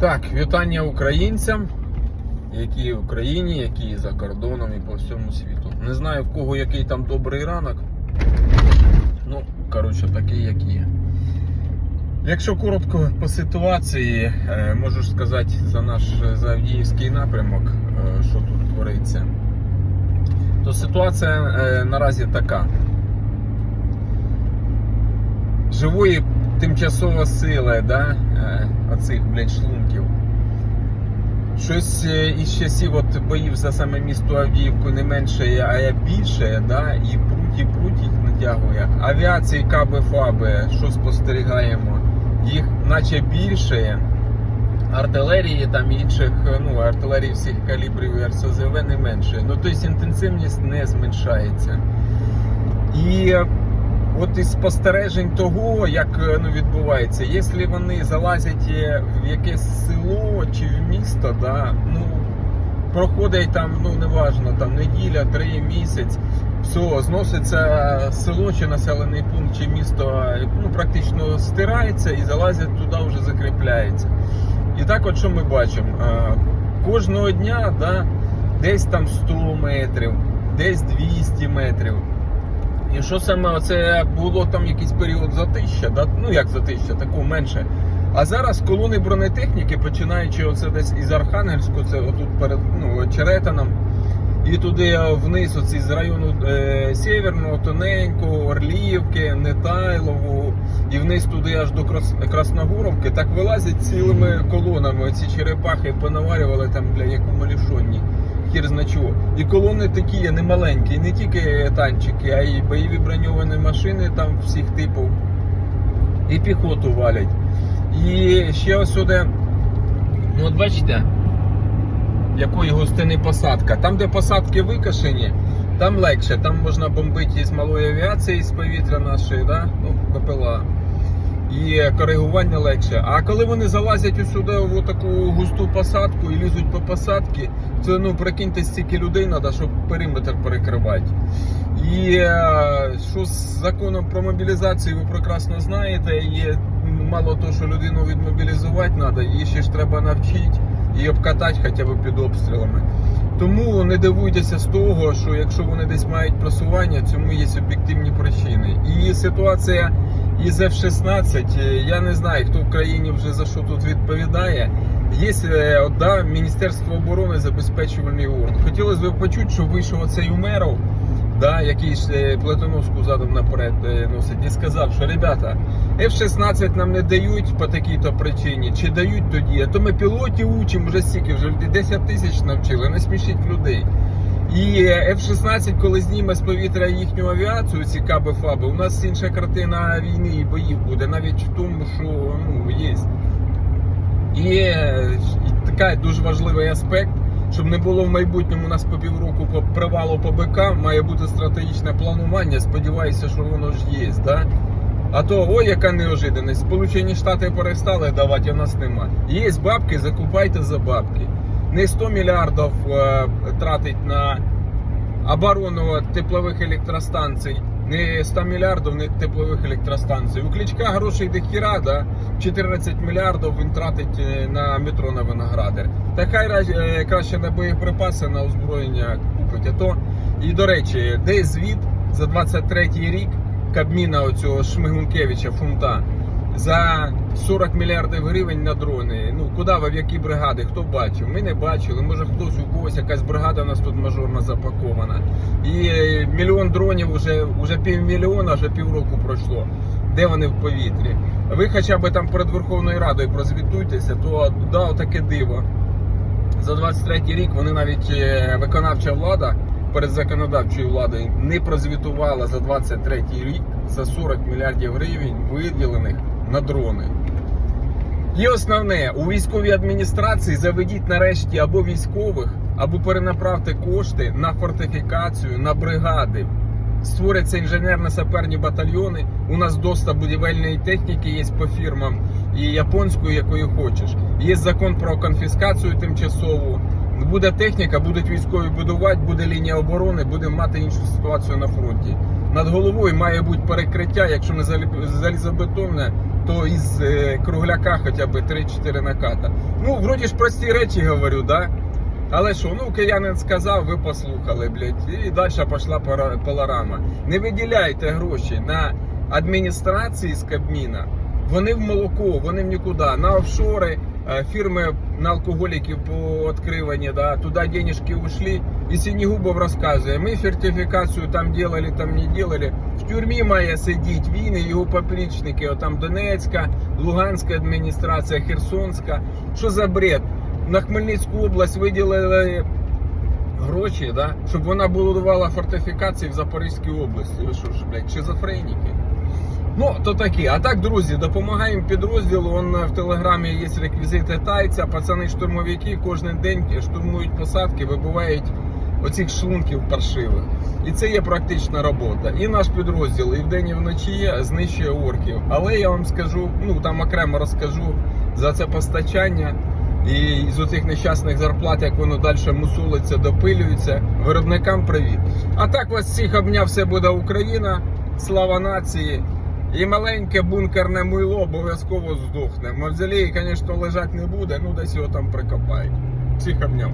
Так, вітання українцям, які в Україні, які за кордоном і по всьому світу. Не знаю в кого який там добрий ранок. Ну, коротше, такий, як є. Якщо коротко по ситуації, е, можу сказати за наш за Авдіївський напрямок, е, що тут твориться, то ситуація е, наразі така. Живої тимчасова сила, да, оцих, блядь, шлунків. Щось е, із часів от боїв за саме місто Авдіївку не менше, а більше, да, і пруть, і пруть їх натягує. Авіації каби фаби, що спостерігаємо, їх наче більше. Артилерії там інших, ну, артилерії всіх калібрів і РСЗВ не менше. Ну, тобто інтенсивність не зменшається. І от із спостережень того, як е, ну, відбувається, якщо вони залазять е, в якесь село чи в місто, да, ну, проходить там, ну неважно, там неділя, три місяць, все, зноситься село чи населений пункт, чи місто ну, практично стирається і залазять туди вже закріпляється. І так, от що ми бачимо? Е, Кожного дня да, десь там 100 метрів, десь 200 метрів. І що саме оце було там якийсь період затища, да? ну як затища, такого менше. А зараз колони бронетехніки, починаючи оце десь із Архангельську, це отут перед ну, Черетаном, і туди вниз, оці з району е, Сєвєрного, Тоненького, Орлівки, Нетайлову, і вниз туди аж до Крас... Красногоровки, так вилазять цілими колонами. Оці черепахи понаварювали там, бля, як у малішонні. Хір зна чого. І колони такі є немаленькі, і не тільки танчики, а й бойові броньовані машини там всіх типів. І піхоту валять. І ще сюди, ну от бачите, якої густини посадка. Там, де посадки викашені, там легше, там можна бомбити із малої авіації, з повітря нашої, да? ну, БПЛА. І коригування легше. А коли вони залазять усюди в таку густу посадку і лізуть по посадці, це ну прикиньте, стільки людей треба, щоб периметр перекривати. І е, що з законом про мобілізацію ви прекрасно знаєте, є мало того, що людину відмобілізувати треба, її ще ж треба навчити і обкатати хоча б під обстрілами. Тому не дивуйтеся з того, що якщо вони десь мають просування, цьому є об'єктивні причини. І ситуація із F-16, е, я не знаю, хто в країні вже за що тут відповідає. Є е, да, Міністерство оборони забезпечувальний орган. Хотілося б почути, що вийшов оцей Умеров, да, який е, плетоноску задом наперед носить, і сказав, що ребята, F-16 нам не дають по такій-то причині, чи дають тоді, а то ми пілотів учимо вже стільки, вже 10 тисяч навчили, не смішіть людей. І F-16, коли зніме з повітря їхню авіацію, ці каби фаби, у нас інша картина війни і боїв буде, навіть в тому, що ну, є. І, е, і такий дуже важливий аспект, щоб не було в майбутньому у нас по півроку по привалу по БК, має бути стратегічне планування. Сподіваюся, що воно ж є. Да? А то ой, яка неожиданність. Сполучені Штати перестали давати, а нас нема. Є бабки, закупайте за бабки. Не 100 мільярдів е, тратить на оборону теплових електростанцій, не 100 мільярдів на теплових електростанцій. У Кличка грошей до хіра, да? 14 мільярдів він тратить е, на метро на Виноградар. Та хай е, краще на боєприпаси, на озброєння купить. А то, і до речі, де звіт за 23 рік Кабміна оцього Шмигункевича фунта за 40 мільярдів гривень на дрони. Ну куди ви в які бригади? Хто бачив? Ми не бачили. Може хтось у когось якась бригада у нас тут мажорна запакована. І мільйон дронів вже вже півмільйона, вже півроку пройшло. Де вони в повітрі? Ви хоча б там перед Верховною Радою прозвітуйтеся, то да, таке диво. За 23 рік вони навіть е, виконавча влада перед законодавчою владою не прозвітувала за 23 рік за 40 мільярдів гривень виділених на дрони. І основне, у військовій адміністрації заведіть нарешті або військових, або перенаправте кошти на фортифікацію, на бригади. Створяться інженерно-саперні батальйони. У нас доста будівельної техніки є по фірмам і японської, якої хочеш. Є закон про конфіскацію тимчасову. Буде техніка, будуть військові будувати, буде лінія оборони, будемо мати іншу ситуацію на фронті. Над головою має бути перекриття, якщо не залі- залізобетонне, то із е, кругляка хоча б 3-4 наката. Ну, вроді ж прості речі говорю, да? Але що, ну киянин сказав, ви послухали, блядь, і далі пішла пилорама. Не виділяйте гроші на адміністрації з Кабміна. Вони в молоко, вони в нікуди. На офшори, е, фірми на алкоголіків пооткривані, да, туди денежки ушли. І Синігубов розказує, ми фертифікацію там делали, там не делали. В тюрмі має сидіти він і його поплічники, отам Донецька, Луганська адміністрація, Херсонська. Що за бред? На Хмельницьку область виділили гроші, да, щоб вона будувала фортифікації в Запорізькій області. Ви що ж, блядь, шизофреніки? Ну, то такі. А так, друзі, допомагаємо підрозділу. Он в телеграмі є реквізити тайця. Пацани штурмовики кожен день штурмують посадки, вибивають оцих шлунків паршивих. І це є практична робота. І наш підрозділ і вдень, і вночі знищує орків. Але я вам скажу, ну там окремо розкажу за це постачання. І з оцих нещасних зарплат, як воно далі мусулиться, допилюється. Виробникам привіт. А так вас всіх обняв, все буде Україна. Слава нації. І маленьке бункерне мило обов'язково здохне. В мавзолеї, звісно, лежати не буде, ну десь його там прикопають. Всіх обняв.